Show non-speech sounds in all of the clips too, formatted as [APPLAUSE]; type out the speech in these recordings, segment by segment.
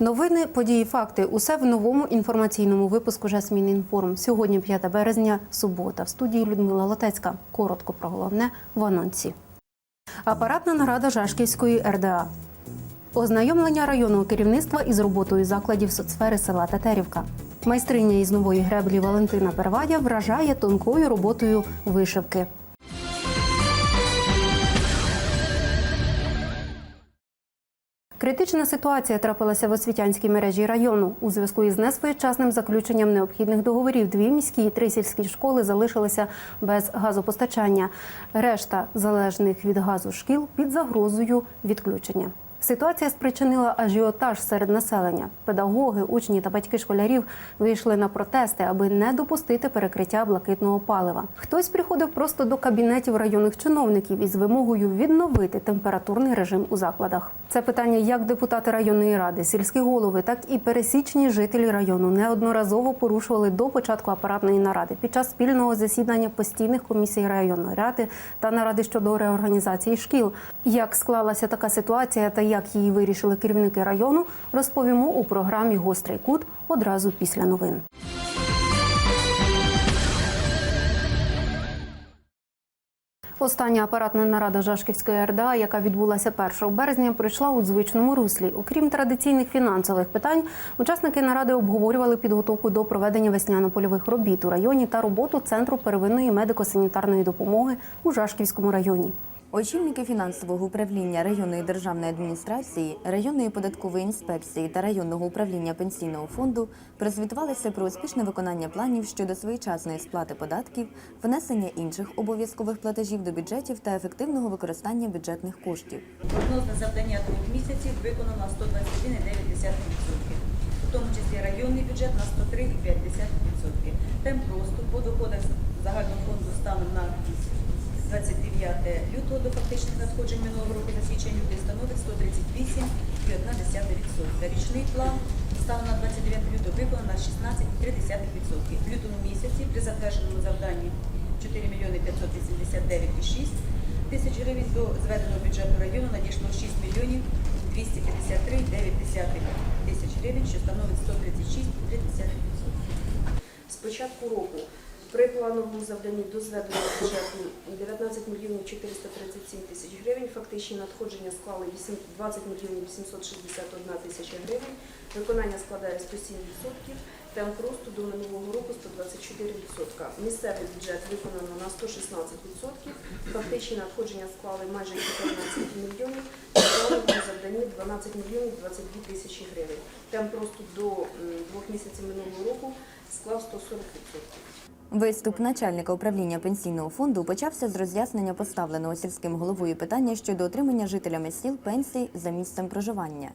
Новини, події, факти усе в новому інформаційному випуску Жасмін Інформ. Сьогодні 5 березня, субота. В студії Людмила Лотецька. Коротко про головне в анонсі. Апаратна нарада Жашківської РДА. Ознайомлення районного керівництва із роботою закладів соцсфери села Тетерівка. Майстриня із нової греблі Валентина Первадя вражає тонкою роботою вишивки. Критична ситуація трапилася в освітянській мережі району. У зв'язку із несвоєчасним заключенням необхідних договорів дві міські і три сільські школи залишилися без газопостачання. Решта залежних від газу шкіл під загрозою відключення. Ситуація спричинила ажіотаж серед населення. Педагоги, учні та батьки школярів вийшли на протести, аби не допустити перекриття блакитного палива. Хтось приходив просто до кабінетів районних чиновників із вимогою відновити температурний режим у закладах. Це питання як депутати районної ради, сільські голови, так і пересічні жителі району неодноразово порушували до початку апаратної наради під час спільного засідання постійних комісій районної ради та наради щодо реорганізації шкіл. Як склалася така ситуація та як її вирішили керівники району, розповімо у програмі Гострий кут одразу після новин. Остання апаратна нарада Жашківської РДА, яка відбулася 1 березня, пройшла у звичному руслі. Окрім традиційних фінансових питань, учасники наради обговорювали підготовку до проведення весняно-польових робіт у районі та роботу центру первинної медико-санітарної допомоги у Жашківському районі. Очільники фінансового управління районної державної адміністрації, районної податкової інспекції та районного управління пенсійного фонду прозвітувалися про успішне виконання планів щодо своєчасної сплати податків, внесення інших обов'язкових платежів до бюджетів та ефективного використання бюджетних коштів. Прогнозне завдання двох місяців виконано на 121,9%, у тому числі районний бюджет на 103,5%. Темп росту по доходах загального фонду станом на 29 лютого до фактичних надходжень минулого року за січень люди становить 138,1%. Річний план станом на 29 лютого виконано на 16,3%. В лютому місяці при затвердженому завданні 4 мільйони 589,6 тисяч гривень до зведеного бюджету району надійшло 6 мільйонів 253,9 тисяч гривень, що становить 136,3%. З початку року при плановому завданні до зведеного бюджету 19 мільйонів 437 тисяч гривень. Фактичні надходження склали 8 20 мільйонів 861 тисяча гривень. Виконання складає 107%. Темп росту до минулого року 124%. Місцевий бюджет виконано на 116%. Фактичні надходження склали майже 14 мільйонів. Плановому завданні 12 мільйонів 22 тисячі гривень. Темп росту до двох місяців минулого року склав 140%. Виступ начальника управління пенсійного фонду почався з роз'яснення поставленого сільським головою питання щодо отримання жителями сіл пенсій за місцем проживання.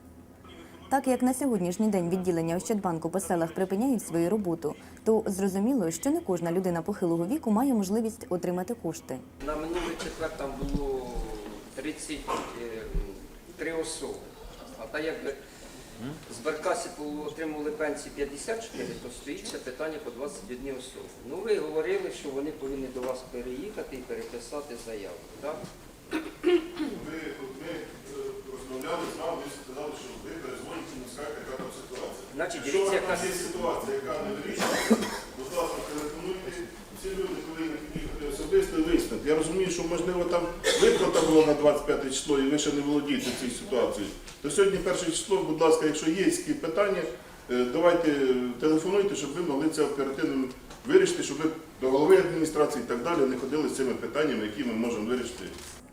Так як на сьогоднішній день відділення Ощадбанку по селах припиняють свою роботу, то зрозуміло, що не кожна людина похилого віку має можливість отримати кошти. На минулий четвер там було 33 особи. А так якби з Баркасі отримували пенсії 54, то стоїть ще питання по 21 особи. Ну ви говорили, що вони повинні до вас переїхати і переписати заяву. Так? Ви ми е, розмовляли з вами, ви сказали, що ви перезвоните і скажете, яка там ситуація. Значить, дивіться, яка є ситуація, яка не вирішена, будь ласка, телефонуйте. Ці люди повинні під'їхати особисто вияснити. Я розумію, що можливо там виплата була на 25 число і ви ще не володієте цією ситуацією. То сьогодні перше число, будь ласка, якщо є якісь питання, е, давайте телефонуйте, щоб ви могли це оперативно вирішити, щоб ви до голови адміністрації і так далі не ходили з цими питаннями, які ми можемо вирішити.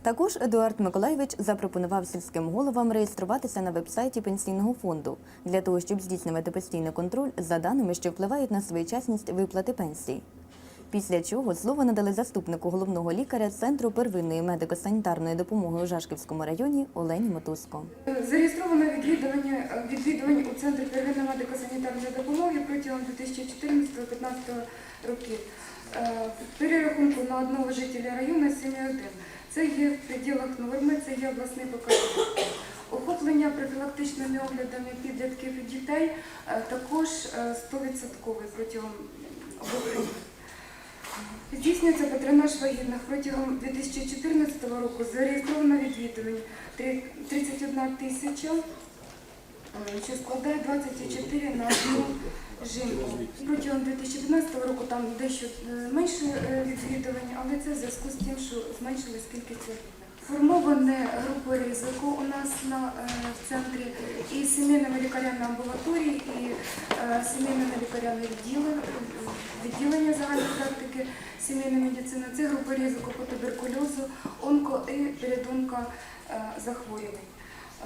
Також Едуард Миколаєвич запропонував сільським головам реєструватися на вебсайті пенсійного фонду для того, щоб здійснювати постійний контроль за даними, що впливають на своєчасність виплати пенсій. Після чого слово надали заступнику головного лікаря Центру первинної медико-санітарної допомоги у Жашківському районі Олені Мотузко. Зареєстровано відвідування, відвідувань у Центрі первинної медико-санітарної допомоги протягом 2014-2015 років. Е, Перерахунку на одного жителя району 7,1. Це є в пределах норми, це є обласний показник. Охоплення профілактичними оглядами підлітків і дітей е, також е, 100% протягом обох років. Здійснюється патронаж вагітних протягом 2014 року зареєстровано відвідувань 31 тисяча е, що складає 24 на одну жінку. Протягом 2015 року там дещо е, менше е, відвідувань, але це в зв'язку з тим, що зменшилась кількість вагітних. Формоване групи ризику у нас на е, в центрі і сімейними лікарями амбулаторії, і е, сімейними лікарями відділення, відділення загальної практики сімейної медицини. Це групи ризику по туберкульозу, онко і передонка е, захворювань.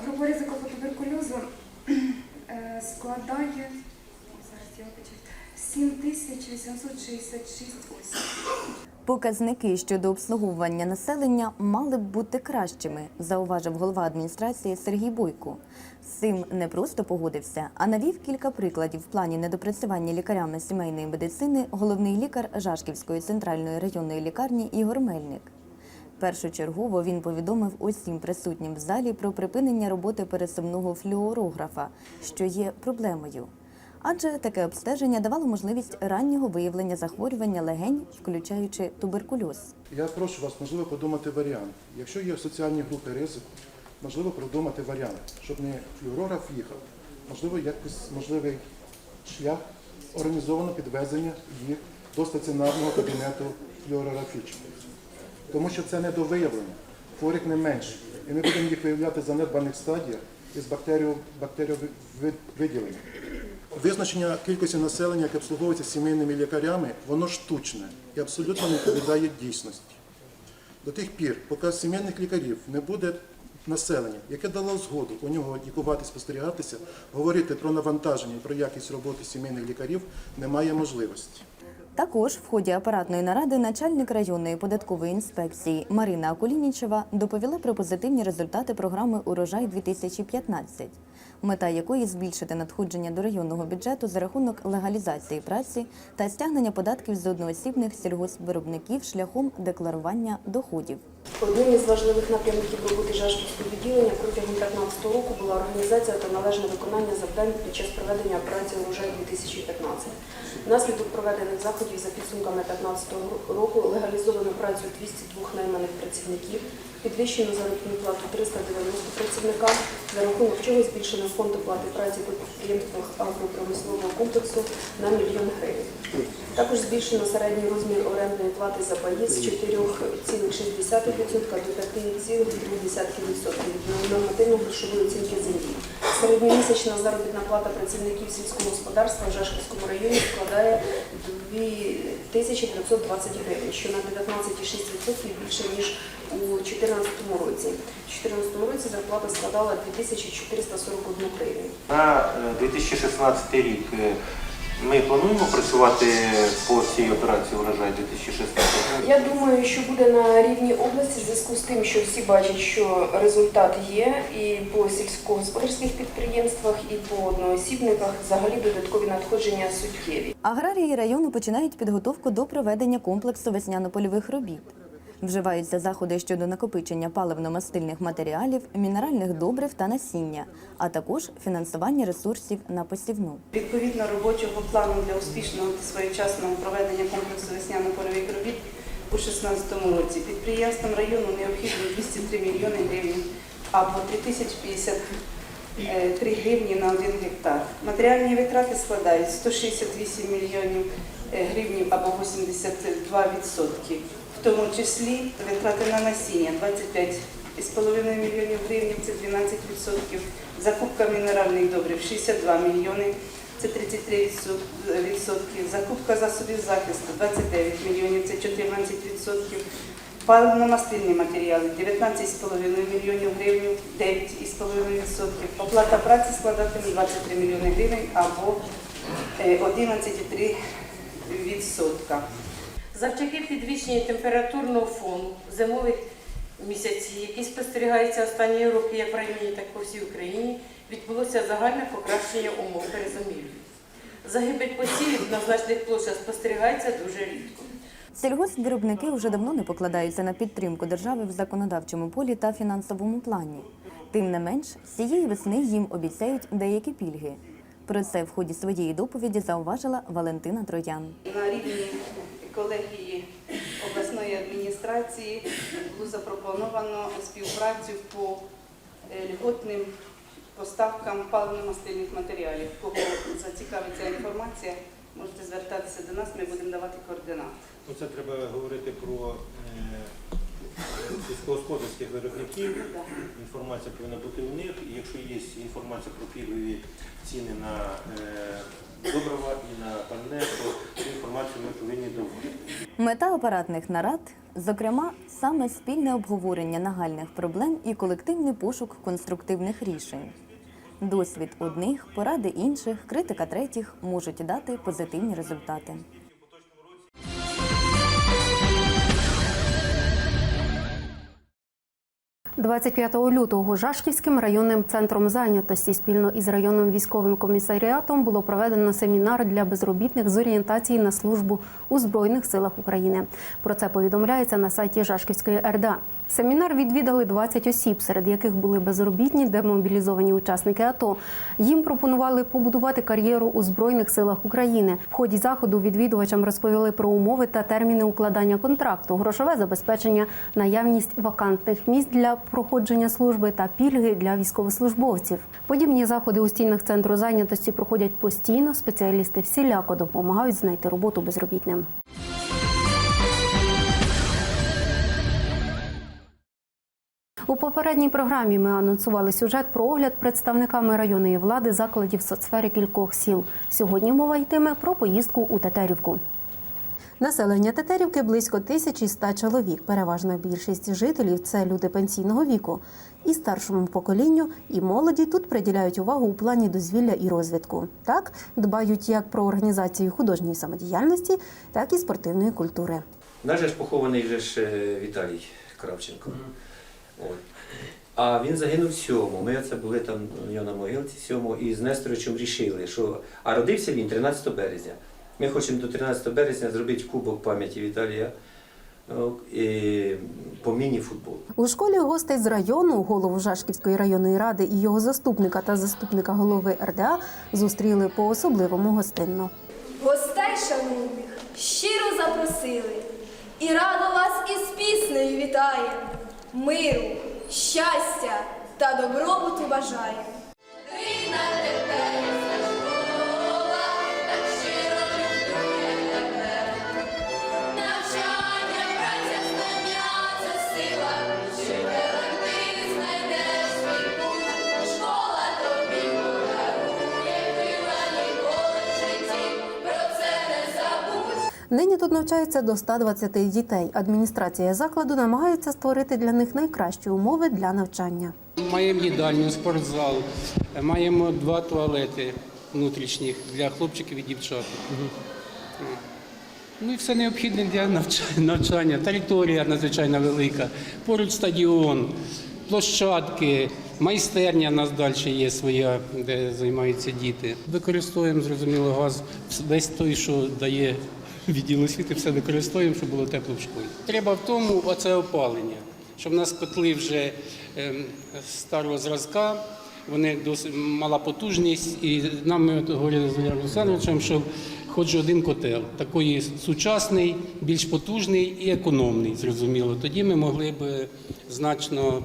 Група ризику по туберкульозу [CLEARS THROAT] складає зараз я вибачаюсь, 7866 осіб. Показники щодо обслуговування населення мали б бути кращими, зауважив голова адміністрації Сергій Бойко. З цим не просто погодився, а навів кілька прикладів в плані недопрацювання лікарями сімейної медицини головний лікар Жашківської центральної районної лікарні Ігор Мельник. Першочергово він повідомив усім присутнім в залі про припинення роботи пересувного флюорографа, що є проблемою. Адже таке обстеження давало можливість раннього виявлення захворювання легень, включаючи туберкульоз. Я прошу вас, можливо, подумати варіант. Якщо є соціальні групи ризику, можливо, продумати варіант, щоб не флюорограф їхав, можливо, якось можливий шлях організовано підвезення їх до стаціонарного кабінету флюорографічного. Тому що це не до виявлення, хворих не менше. І ми будемо їх виявляти в занедбаних стадіях із бактеріо- бактеріовиділенням. Визначення кількості населення, яке обслуговується сімейними лікарями, воно штучне і абсолютно не відповідає дійсності. До тих пір, поки сімейних лікарів не буде населення, яке дало згоду у нього лікувати, спостерігатися, говорити про навантаження і про якість роботи сімейних лікарів немає можливості. Також в ході апаратної наради начальник районної податкової інспекції Марина Акулінічева доповіла про позитивні результати програми Урожай 2015 мета якої збільшити надходження до районного бюджету за рахунок легалізації праці та стягнення податків з одноосібних сільгоспвиробників шляхом декларування доходів. Одним із важливих напрямків роботи Жашківського відділення протягом 2015 року була організація та належне виконання завдань під час проведення операції «Урожай 2015. Внаслідок проведених заходів за підсумками 2015 року легалізовано працю 202 найманих працівників, підвищено заробітну плату 390 працівникам, за рахунок чого збільшено фонд оплати праці підприємствах агропромислового комплексу на мільйон гривень. Також збільшено середній розмір орендної плати за паї з 4,6% до 5,2% від нормативно-грошової оцінки землі. Середньомісячна заробітна плата працівників сільського господарства в Жашківському районі складає 2920 гривень, що на 19,6% більше, ніж у 2014 році. У 2014 році зарплата складала 2441 гривень. На е, 2016 рік е, ми плануємо працювати по цій операції урожай 2016 Я думаю, що буде на рівні області в зв'язку з тим, що всі бачать, що результат є і по сільськогосподарських підприємствах, і по одноосібниках взагалі додаткові надходження суттєві. Аграрії району починають підготовку до проведення комплексу весняно-польових робіт. Вживаються заходи щодо накопичення паливно-мастильних матеріалів, мінеральних добрив та насіння, а також фінансування ресурсів на посівну. Відповідно робочого плану для успішного та своєчасного проведення комплексу весняно-польових робіт у 2016 році підприємствам району необхідно 203 мільйони гривень або 3053 гривні на 1 гектар. Матеріальні витрати складають 168 мільйонів е, гривень або 82%, в тому числі витрати на насіння. 25,5 мільйонів гривень, це 12%, закупка мінеральних добрив 62 мільйони, це 33%, закупка засобів захисту 29 мільйонів, це 14%, паливно-мастильні матеріали 19,5 мільйонів гривень, 9,5%, оплата праці складатиме 23 мільйони гривень або е, 11,3%. Завдяки підвищенню температурного фону зимових місяців, які спостерігаються останні роки як в районі, так і по всій Україні, відбулося загальне покращення умов перезимівлі. Загибель посівів на значних площах спостерігається дуже рідко. Сільгоспвиробники вже давно не покладаються на підтримку держави в законодавчому полі та фінансовому плані. Тим не менш, з цієї весни їм обіцяють деякі пільги. Про це в ході своєї доповіді зауважила Валентина Троян. На рівні колегії обласної адміністрації було запропоновано співпрацю по е, льготним поставкам паливно-мастильних матеріалів. Кого зацікавить ця інформація, можете звертатися до нас, ми будемо давати координати. Ну, Це треба говорити про е, сільськогосподарських виробників. Інформація повинна бути у них. І якщо є інформація про пільгові ціни на е, добрива і на пальне, то цю інформацію ми повинні давати. Мета апаратних нарад, зокрема, саме спільне обговорення нагальних проблем і колективний пошук конструктивних рішень. Досвід одних, поради інших, критика третіх можуть дати позитивні результати. 25 лютого Жашківським районним центром зайнятості спільно із районним військовим комісаріатом було проведено семінар для безробітних з орієнтації на службу у Збройних силах України. Про це повідомляється на сайті Жашківської РДА. Семінар відвідали 20 осіб, серед яких були безробітні демобілізовані учасники АТО. Їм пропонували побудувати кар'єру у Збройних силах України. В ході заходу відвідувачам розповіли про умови та терміни укладання контракту, грошове забезпечення, наявність вакантних місць для проходження служби та пільги для військовослужбовців. Подібні заходи у стінах центру зайнятості проходять постійно. Спеціалісти всіляко допомагають знайти роботу безробітним. У попередній програмі ми анонсували сюжет про огляд представниками районної влади закладів соцсфери кількох сіл. Сьогодні мова йтиме про поїздку у Тетерівку. Населення Тетерівки близько 1100 чоловік. Переважна більшість жителів це люди пенсійного віку. І старшому поколінню, і молоді тут приділяють увагу у плані дозвілля і розвитку. Так дбають як про організацію художньої самодіяльності, так і спортивної культури. Наш же ж похований вже ж е, Віталій Кравченко. От. А він загинув сьому. Ми це були там у нього на могилці сьому і з Несторовичем рішили, що. А родився він 13 березня. Ми хочемо до 13 березня зробити кубок пам'яті Віталія і, по міні-футболу. У школі гостей з району, голову Жашківської районної ради і його заступника та заступника голови РДА зустріли по особливому гостинно. Гостей шановних щиро запросили і радо вас із піснею вітає. Миру, щастя та добробуту бажає. Нині тут навчається до 120 дітей. Адміністрація закладу намагається створити для них найкращі умови для навчання. Маємо їдальню, спортзал, маємо два туалети внутрішніх для хлопчиків і дівчат. Ну і все необхідне для навчання. навчання. Територія надзвичайно велика, поруч стадіон, площадки, майстерня в нас далі є своя, де займаються діти. Використовуємо, зрозуміло, газ весь той, що дає відділ освіти, все використовуємо, щоб було тепло в школі. Треба в тому оце опалення, що в нас котли вже ем, старого зразка, вони досить мала потужність, і нам ми от говорили з Валерієм Олександровичем, що хоч один котел, такий сучасний, більш потужний і економний, зрозуміло. Тоді ми могли б значно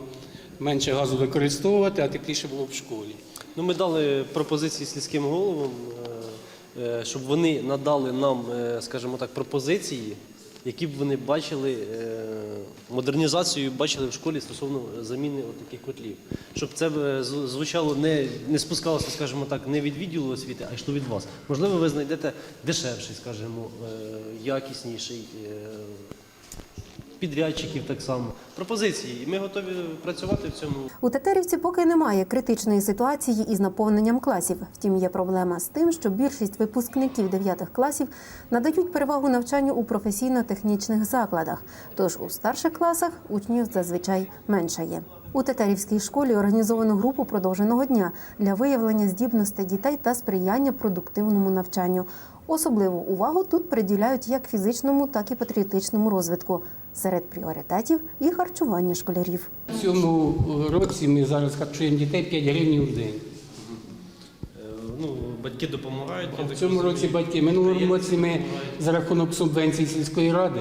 менше газу використовувати, а тепліше було б в школі. Ну, ми дали пропозиції сільським головам, е, е, щоб вони надали нам, е, скажімо так, пропозиції, які б вони бачили, е, модернізацію бачили в школі стосовно заміни таких котлів. Щоб це е, звучало не, не спускалося, скажімо так, не від відділу освіти, а йшло від вас. Можливо, ви знайдете дешевший, скажімо, е, якісніший. Підрядчиків так само. Пропозиції. І ми готові працювати в цьому У Тетерівці поки немає критичної ситуації із наповненням класів. Втім, є проблема з тим, що більшість випускників 9 класів надають перевагу навчанню у професійно-технічних закладах. Тож у старших класах учнів зазвичай менше є. У Тетерівській школі організовано групу продовженого дня для виявлення здібностей дітей та сприяння продуктивному навчанню. Особливу увагу тут приділяють як фізичному, так і патріотичному розвитку. Серед пріоритетів і харчування школярів. В цьому році ми зараз харчуємо дітей 5 гривень в день. Ну, батьки допомагають. В цьому році батьки. Минулому році ми за рахунок субвенцій сільської ради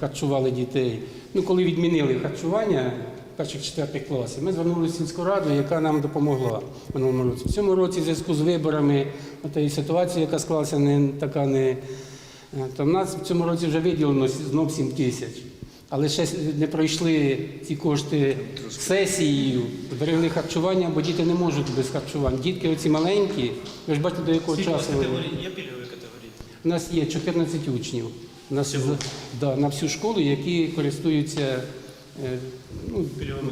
харчували дітей. Ну, коли відмінили харчування, перших четвертих класів. Ми звернулися в сільську раду, яка нам допомогла в минулому році. В цьому році, в зв'язку з виборами, тієї ситуації, яка склалася не така не. е, То в нас в цьому році вже виділено знов 7 тисяч. Але ще не пройшли ці кошти сесією, зберегли харчування, бо діти не можуть без харчування. Дітки оці маленькі, ви ж бачите, до якого Скільки у вас часу вони. Є пільгові категорії? У нас є 14 учнів у нас да, на всю школу, які користуються е, ну, Пільговими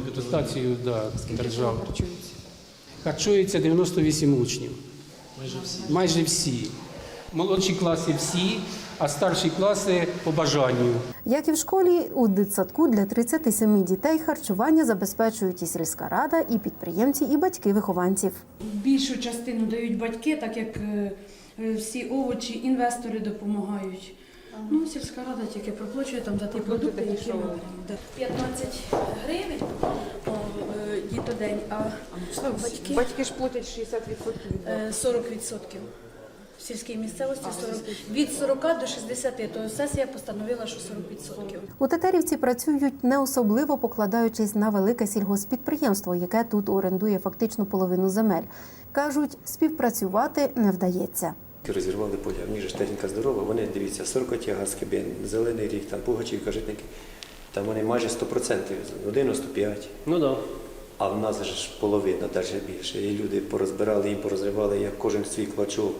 да, держави. Харчується 98 учнів. Майже всі. Майже всі. Молодші класи всі, а старші класи по бажанню. Як і в школі, у дитсадку для 37 дітей харчування забезпечують і сільська рада, і підприємці, і батьки вихованців. Більшу частину дають батьки, так як е, е, всі овочі, інвестори допомагають. Ну, сільська рада тільки проплачує там за ті продукти, які ми беремо. 15 гривень е, дітодень, а батьки, Батьки ж платять 60% е, 40%. В сільській місцевості 40. Від 40 до 60, то сесія постановила, що 40%. У Тетерівці працюють не особливо покладаючись на велике сільгоспідприємство, яке тут орендує фактично половину земель. Кажуть, співпрацювати не вдається. Розірвали поля. В них ж техніка здорова, вони дивіться, 40 тяга, скибин, зелений ріг, там Пугачівка, житники. Там вони майже 100%, ну 95. Ну. Да. А в нас ж половина, навіть більше. І люди порозбирали, їм порозривали, як кожен свій клочок.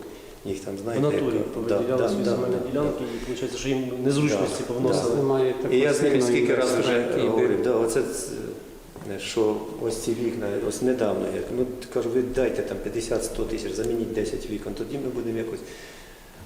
Їх там, В натурі як- повиділяли Да, свої да, земельні да, ділянки, і виходить, що їм незручності Да, повносили. Немає І я з ними скільки разів вже говорив, да, оце е, що ось ці вікна, ось недавно, як ну кажу, ви дайте там 50-100 тисяч, замініть 10 вікон, тоді ми будемо якось.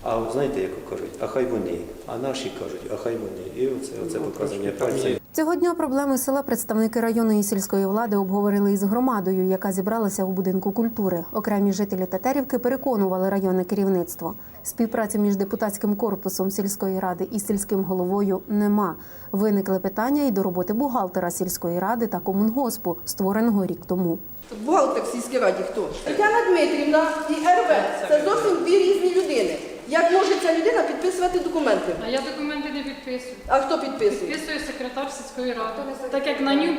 А знаєте, як кажуть, а хай вони, а наші кажуть, а хай вони. І оце, оце показання пальцем. Цього дня проблеми села представники районної сільської влади обговорили із громадою, яка зібралася у будинку культури. Окремі жителі Тетерівки переконували районне керівництво. Співпраці між депутатським корпусом сільської ради і сільським головою нема. Виникли питання і до роботи бухгалтера сільської ради та комунгоспу, створеного рік тому. Бухгалтер в сільській раді хто? Тетяна Дмитрівна і РВ. Це зовсім дві різні людини. Як може ця людина підписувати документи? А я документи не підписую. А хто підписує? Підписує секретар сільської ради. Так як на ню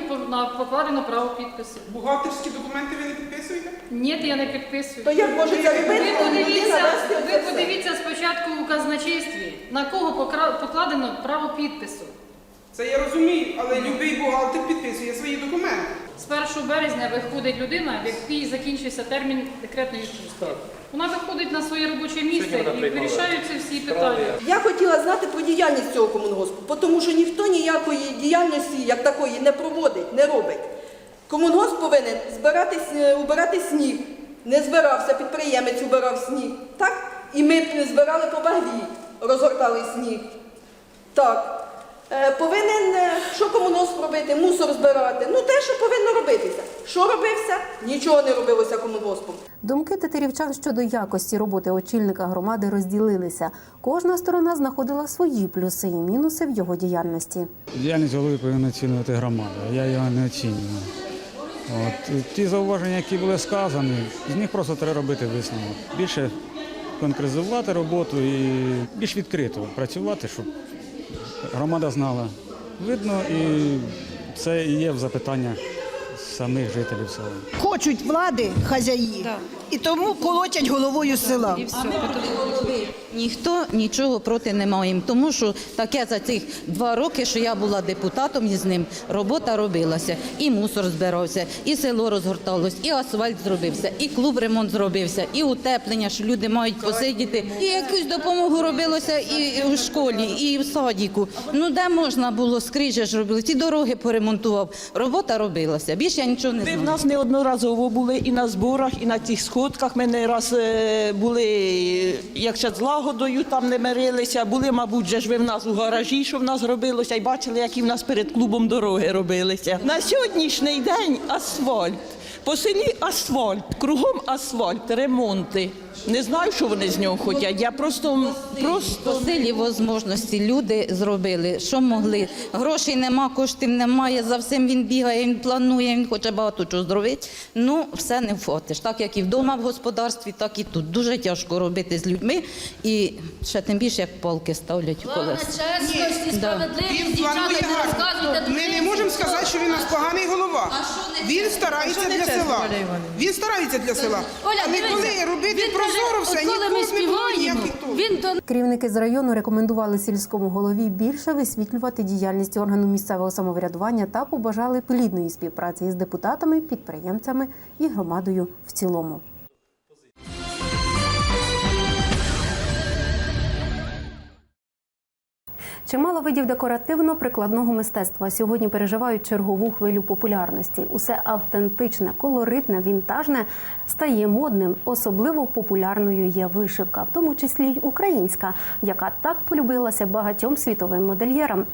покладено право підпису. Бухгалтерські документи ви не підписуєте? Ні, я не підписую. То як може це робити? Ви подивіться, ви подивіться спочатку у казначействі, на кого покладено право підпису. Це я розумію, але будь-який бухгалтер підписує свої документи. З 1 березня виходить людина, в якій закінчився термін декретної відпустки. Вона виходить на своє робоче місце і вирішаються всі питання. Я хотіла знати про діяльність цього комунгоспу, тому що ніхто ніякої діяльності як такої не проводить, не робить. Комунгосп повинен збирати, убирати сніг. Не збирався, підприємець убирав сніг. Так? І ми б збирали по багрі, розгортали сніг. Так. Е, повинен, е, що комунгосп робити? Мусор збирати. Ну те, що повинно робитися. Що робився? Нічого не робилося комунгоспом. Думки тетерівчан щодо якості роботи очільника громади розділилися. Кожна сторона знаходила свої плюси і мінуси в його діяльності. Діяльність голови повинна оцінювати громада, а я його не оцінюю. От, ті зауваження, які були сказані, з них просто треба робити висновок. Більше конкретизувати роботу і більш відкрито працювати, щоб громада знала. Видно, і це і є в запитаннях самих жителів села. Хочуть влади хазяї, і тому колотять головою села. Ніхто нічого проти не має, тому що таке за цих два роки, що я була депутатом із ним, робота робилася. І мусор збирався, і село розгорталось, і асфальт зробився, і клуб ремонт зробився, і утеплення, що люди мають посидіти. І якусь допомогу робилося і у школі, і в садіку. Ну де можна було скрижа ж робили, ті дороги поремонтував. Робота робилася. Більше я нічого не Ви знаю. в нас неодноразово були і на зборах, і на цих сходках. Ми не раз е, були, як ще з лагодою там не мирилися. Були, мабуть, же ж ви в нас у гаражі, що в нас робилося, і бачили, які в нас перед клубом дороги робилися. На сьогоднішній день асфальт. По селі асфальт, кругом асфальт, ремонти. Не знаю, що вони з нього хочуть. Я просто, просто По силі можливості люди зробили, що могли. Грошей нема, коштів немає. За всім він бігає, він планує, він хоче багато чого зробити. Ну, все не вхватиш. Так як і вдома в господарстві, так і тут. Дуже тяжко робити з людьми. І ще тим більше, як палки ставлять у колеса. чесності, справедливість, Він дівчата, Ми не можемо сказати, що він у нас поганий голова. Він старається для села. Він старається для села. Але коли робити прозоро все, ніколи не було ніяких толків. Керівники з району рекомендували сільському голові більше висвітлювати діяльність органу місцевого самоврядування та побажали плідної співпраці із депутатами, підприємцями і громадою в цілому. Чимало видів декоративно-прикладного мистецтва сьогодні переживають чергову хвилю популярності. Усе автентичне, колоритне, вінтажне стає модним. Особливо популярною є вишивка, в тому числі й українська, яка так полюбилася багатьом світовим модельєрам.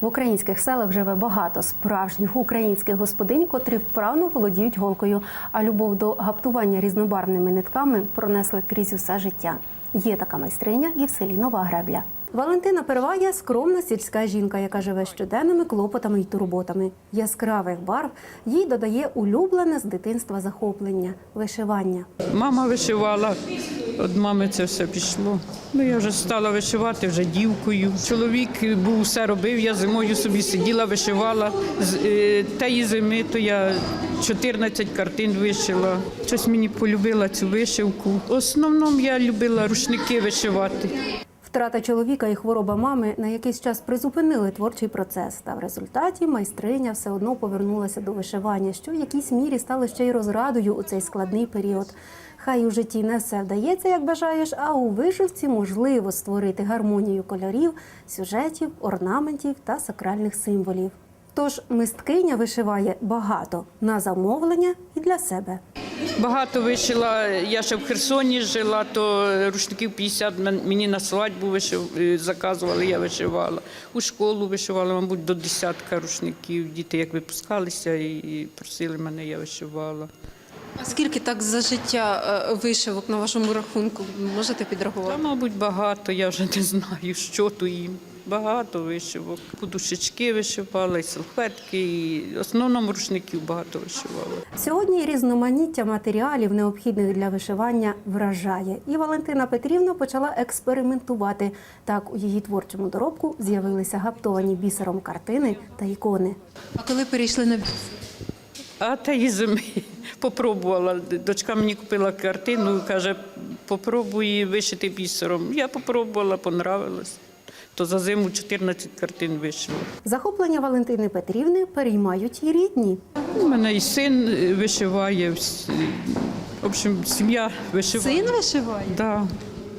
В українських селах живе багато справжніх українських господинь, котрі вправно володіють голкою. А любов до гаптування різнобарвними нитками пронесли крізь усе життя. Є така майстриня і в селі Нова Гребля. Валентина Первая скромна сільська жінка, яка живе щоденними клопотами й турботами. Яскравих барв їй додає улюблене з дитинства захоплення вишивання. Мама вишивала, від мами це все пішло. Ну я вже стала вишивати вже дівкою. Чоловік був все робив. Я зимою собі сиділа, вишивала. З е, тієї зими то я 14 картин вишила. Щось мені полюбила цю вишивку. В основному я любила рушники вишивати. Втрата чоловіка і хвороба мами на якийсь час призупинили творчий процес. Та в результаті майстриня все одно повернулася до вишивання, що в якійсь мірі стало ще й розрадою у цей складний період. Хай у житті не все вдається, як бажаєш, а у вишивці можливо створити гармонію кольорів, сюжетів, орнаментів та сакральних символів. Тож мисткиня вишиває багато на замовлення і для себе. Багато вишила. Я ще в Херсоні жила, то рушників 50 мені на свадьбу вишив, е, заказували, я вишивала. У школу вишивала, мабуть, до десятка рушників. Діти як випускалися і і просили мене, я вишивала. А скільки так за життя е, вишивок на вашому рахунку можете підрахувати? Та, мабуть, багато, я вже не знаю, що то їм. Багато вишивок. Подушечки вишивала, і салфетки, і в основному рушників багато вишивала. Сьогодні різноманіття матеріалів, необхідних для вишивання, вражає. І Валентина Петрівна почала експериментувати. Так у її творчому доробку з'явилися гаптовані бісером картини та ікони. А коли перейшли на А та і зими попробувала. Дочка мені купила картину, каже, попробуй вишити бісером. Я попробувала, понравилось. То за зиму 14 картин вишила. Захоплення Валентини Петрівни переймають і рідні. У мене і син е, вишиває. В общем, сім'я вишиває. Син вишиває? Так, да,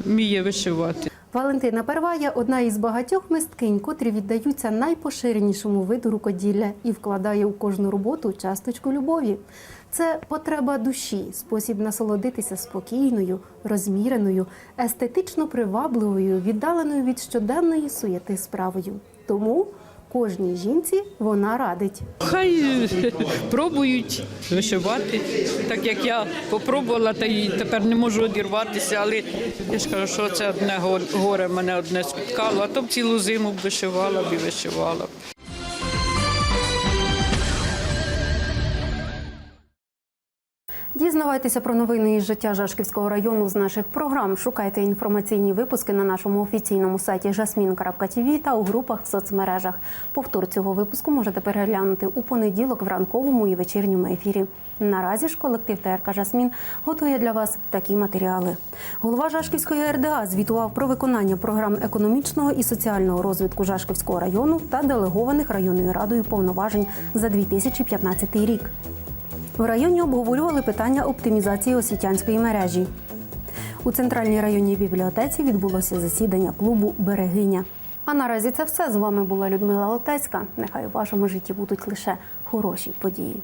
вміє вишивати. Валентина Первая одна із багатьох мисткинь, котрі віддаються найпоширенішому виду рукоділля і вкладає у кожну роботу часточку любові. Це потреба душі, спосіб насолодитися спокійною, розміреною, естетично привабливою, віддаленою від щоденної суєти справою. Тому кожній жінці вона радить. Хай е, пробують вишивати, так як я попробувала, та й тепер не можу одірватися, але я ж кажу, що це одне го- горе мене одне спіткало, а то б цілу зиму б вишивала б і вишивала. Дізнавайтеся про новини із життя Жашківського району з наших програм. Шукайте інформаційні випуски на нашому офіційному сайті jasmin.tv та у групах в соцмережах. Повтор цього випуску можете переглянути у понеділок в ранковому і вечірньому ефірі. Наразі ж колектив ТРК Жасмін готує для вас такі матеріали. Голова Жашківської РДА звітував про виконання програм економічного і соціального розвитку Жашківського району та делегованих районною радою повноважень за 2015 рік. В районі обговорювали питання оптимізації освітянської мережі. У центральній районній бібліотеці відбулося засідання клубу Берегиня. А наразі це все з вами була Людмила Лотецька. Нехай у вашому житті будуть лише хороші події.